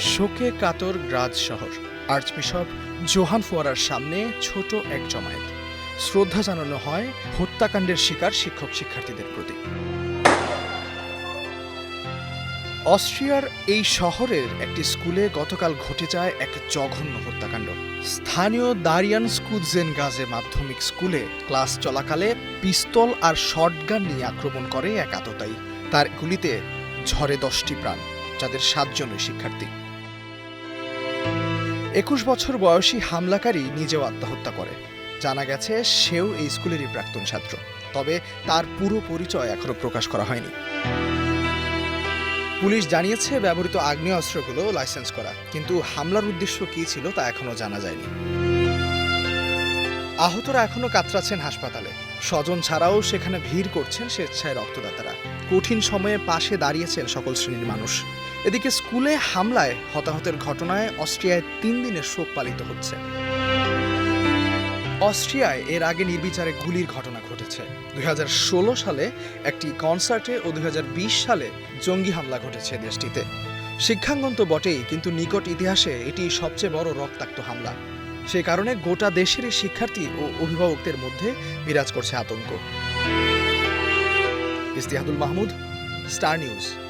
শোকে কাতর গ্রাজ শহর। আর্চবিশপ জোহান ফোয়ারার সামনে ছোট এক জমায়েত। শ্রদ্ধা জানানো হয় হত্যাকাণ্ডের শিকার শিক্ষক শিক্ষার্থীদের প্রতি। অস্ট্রিয়ার এই শহরের একটি স্কুলে গতকাল ঘটে যায় এক জঘন্য হত্যাকাণ্ড। স্থানীয় দারিয়ান স্কুজেন গাজে মাধ্যমিক স্কুলে ক্লাস চলাকালে পিস্তল আর শটগান নিয়ে আক্রমণ করে এক আততায়ী। তার গুলিতে ঝরে দশটি প্রাণ, যাদের সাতজনই শিক্ষার্থী। একুশ বছর বয়সী হামলাকারী নিজেও আত্মহত্যা করে। জানা গেছে, সেও এই স্কুলেরই প্রাক্তন ছাত্র। তবে তার পুরো পরিচয় এখনও প্রকাশ করা হয়নি। পুলিশ জানিয়েছে, ব্যবহৃত আগ্নেয়াস্ত্রগুলো লাইসেন্স করা। কিন্তু হামলার উদ্দেশ্য কী ছিল তা এখনও জানা যায়নি। আহতরা এখনও কাতরাচ্ছেন হাসপাতালে। স্বজন ছাড়াও সেখানে ভিড় করছেন স্বেচ্ছায় রক্তদাতারা। কঠিন সময়ে পাশে দাঁড়িয়েছেন সকল শ্রেণির মানুষ। এদিকে স্কুলে হামলায়, হতাহতের ঘটনায় অস্ট্রিয়ায় তিন দিনের শোক পালিত হচ্ছে। অস্ট্রিয়ায় এর আগে নির্বিচারে গুলির ঘটনা ঘটেছে। দুই হাজার ষোলো সালে একটি কনসার্টে ও দুই হাজার বিশ সালে জঙ্গি হামলা ঘটেছে দেশটিতে। শিক্ষাঙ্গন তো বটেই, কিন্তু নিকট ইতিহাসে এটি সবচেয়ে বড় রক্তাক্ত হামলা। সেই কারণে গোটা দেশের শিক্ষার্থী ও অভিভাবকদের মধ্যে বিরাজ করছে আতঙ্ক। Istihadul Mahmud, Star News.